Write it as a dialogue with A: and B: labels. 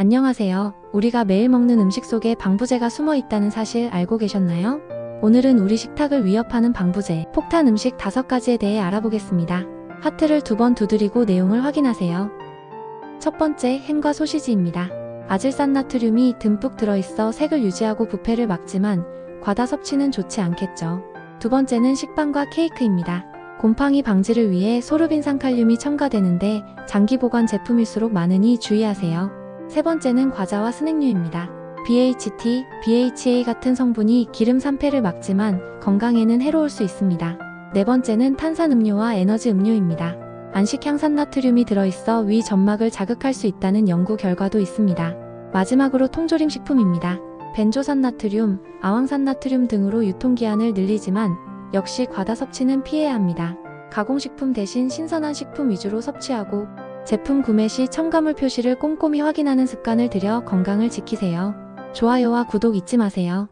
A: 안녕하세요. 우리가 매일 먹는 음식 속에 방부제가 숨어 있다는 사실 알고 계셨나요? 오늘은 우리 식탁을 위협하는 방부제, 폭탄 음식 5가지에 대해 알아보겠습니다. 하트를 두 번 두드리고 내용을 확인하세요. 첫 번째, 햄과 소시지입니다. 아질산나트륨이 듬뿍 들어있어 색을 유지하고 부패를 막지만 과다 섭취는 좋지 않겠죠. 두 번째는 식빵과 케이크입니다. 곰팡이 방지를 위해 소르빈산 칼륨이 첨가되는데 장기 보관 제품일수록 많으니 주의하세요. 세 번째는 과자와 스낵류입니다. BHT, BHA 같은 성분이 기름 산패를 막지만 건강에는 해로울 수 있습니다. 네 번째는 탄산음료와 에너지 음료입니다. 안식향산 나트륨이 들어있어 위 점막을 자극할 수 있다는 연구 결과도 있습니다. 마지막으로 통조림 식품입니다. 벤조산 나트륨, 아황산 나트륨 등으로 유통기한을 늘리지만 역시 과다 섭취는 피해야 합니다. 가공식품 대신 신선한 식품 위주로 섭취하고 제품 구매 시 첨가물 표시를 꼼꼼히 확인하는 습관을 들여 건강을 지키세요. 좋아요와 구독 잊지 마세요.